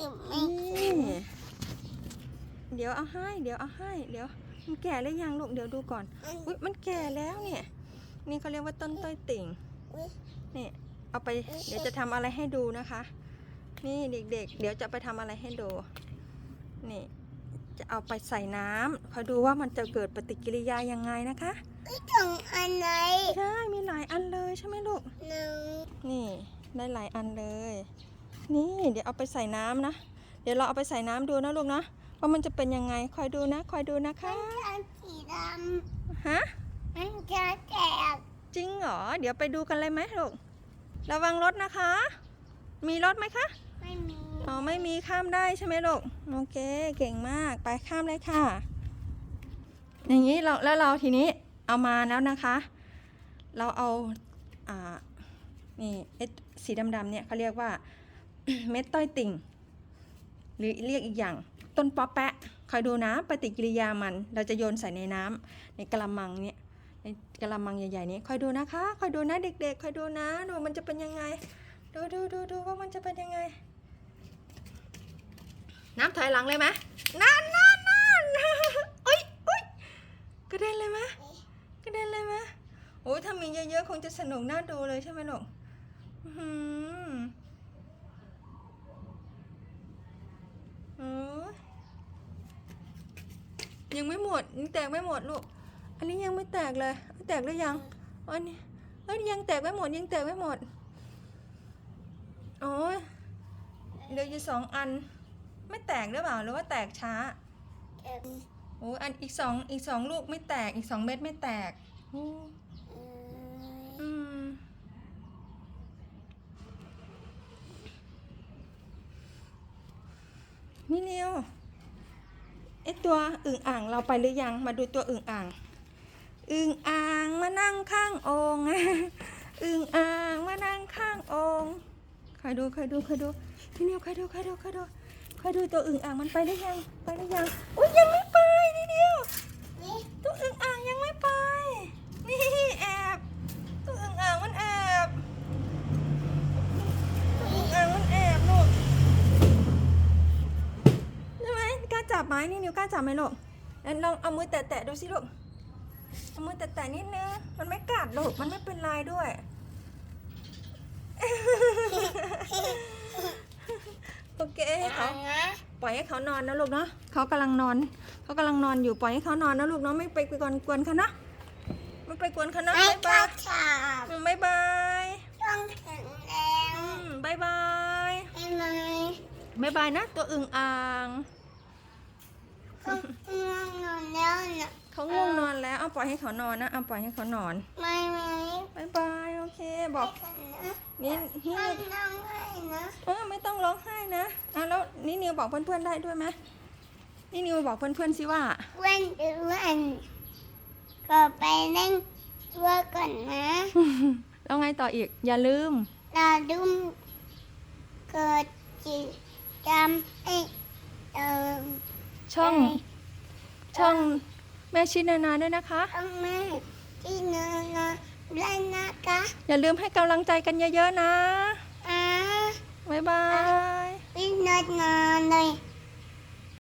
นี่เดี๋ยวเอาให้ เดี๋ยวเอาให้ เดี๋ยว มันแก่หรือยังลูก เดี๋ยวดูก่อน อุ้ยมันแก่แล้วเนี่ย นี่เขาเรียกว่าต้นต้อยติ่ง นี่เอาไป เดี๋ยวจะทำอะไรให้ดูนะคะ นี่เด็กๆเดี๋ยวจะไปทำอะไรให้ดู นี่ จะเอาไปใส่น้ำคอยดูว่ามันจะเกิดปฏิกิริยายังไงนะคะถึงอันไหนใช่ มีหลายอันเลยใช่ไหมลูกหนึ่งนี่ ได้หลายอันเลย นี่เดี๋ยวเอาไปใส่น้ำนะ เดี๋ยวเราเอาไปใส่น้ำดูนะลูกนะว่ามันจะเป็นยังไงคอยดูนะ คอยดูนะคะมันสีดฮะำมันจะแตกจริงเหรอเดี๋ยวไปดูกันเลยไหมลูกระวังรถนะคะ มีรถไหมคะไม่มีอ๋อไม่มีข้ามได้ใช่ไหมลูกโอเคเก่งมากไปข้ามเลยค่ะ อย่างนี้เราแล้วเราทีนี้เอามาแล้วนะคะ เราเอาอ่านี่เอดสีดำๆเนี่ยเขาเรียกว่า เม็ดต้อยติ่ง หรือเรียกอีกอย่าง ต้นปอแปะคอยดูนะปฏิกิริยามัน เราจะโยนใส่ในน้ำในกระมังเนี่ยในกระมังใหญ่ๆนี้คอยดูนะคะคอยดูนะเด็กๆคอยดูนะดูมันจะเป็นยังไง ดูดูดูดูว่ามันจะเป็นยังไง น้ำถอยหลังเลยไหมนั่นนั่นนั่นอุ้ยอุ้ยกระเด็นเลยไหมกระเด็นเลยไหมโอ้ยถ้ามีเยอะๆคงจะสนุกน่าดูเลยใช่ไหมลูก อื้อหือโอ้ยยังไม่หมดยังแตกไม่หมดลูก อันนี้ยังไม่แตกเลย แตกหรือยัง อันนี้เอ้ยยังแตกไม่หมดยังแตกไม่หมด โอ้ยเหลืออยู่สองอัน ไม่แตกหรือเปล่าหรือว่าแตกช้าแตกโอ้ยอันอีกสองอีกสองลูกไม่แตกอีกสองเม็ดไม่แตกโอ้ อืม อืม นี่นิวไอตัวอึ่งอ่างเราไปหรือยัง มาดูตัวอึ่งอ่าง อึ่งอ่างมานั่งข้างองอึ่งอ่างมานั่งข้างองคอยดูคอยดูคอยดูพี่นิวคอยดูคอยดูคอยดูคอยดูตัวอึ่งอ่างมันไปหรือยัง ไปหรือยังอุ้ยยังไม่ไปนี่นิวนี่ตัว บไหมนี่นิวกล้าจับไหมลูกแล้วลองเอามือแตะๆดูสิลูกเอามือแตะๆนิดนึงมันไม่กัดลูกมันไม่เป็นลายด้วย โอเคให้เขาเอานะปล่อยให้เขานอนนะลูกเนาะเขากำลังนอน เขากำลังนอนอยู่ปล่อยให้เขานอนนะลูกเนาะไม่ไปกวนกวนเขานะไม่ไปกวนเขานะไม่บ๊ายต้บาองยจับบ๊ายบายต้องแข็งแรงอืมบ๊ายบายใช่ไหมบ๊ายบายนะตัวอึ่งอ่าง ต้องง่วงนอนแล้วนะเขาง่วงนอนแล้วเอาปล่อยให้เขานอนนะเอาปล่อยให้เขานอนไม่ไหมบ๊ายบายโอเคบอกกันนะนี่นี่ไม่ต้องให้นะเออไม่ต้องร้องไห้นะอะแล้วนี่นิวบอกเพื่อนๆได้ด้วยไหมนี่นิวบอกเพื่อนๆสิว่าเว้นเดือนก็ไปเล่นตัวก่อนนะแล้วไงต่ออีกอย่าลืมเราดุมเกิดจิตจำให้เติม ช่อง ช่องแม่ชินานาด้วยนะคะ ต้องแม่ที่นอนนะเล่นนะคะอย่าลืมให้กำลังใจกันเยอะๆนะ อ่าบ๊ายบาย พี่นอนนอนเลย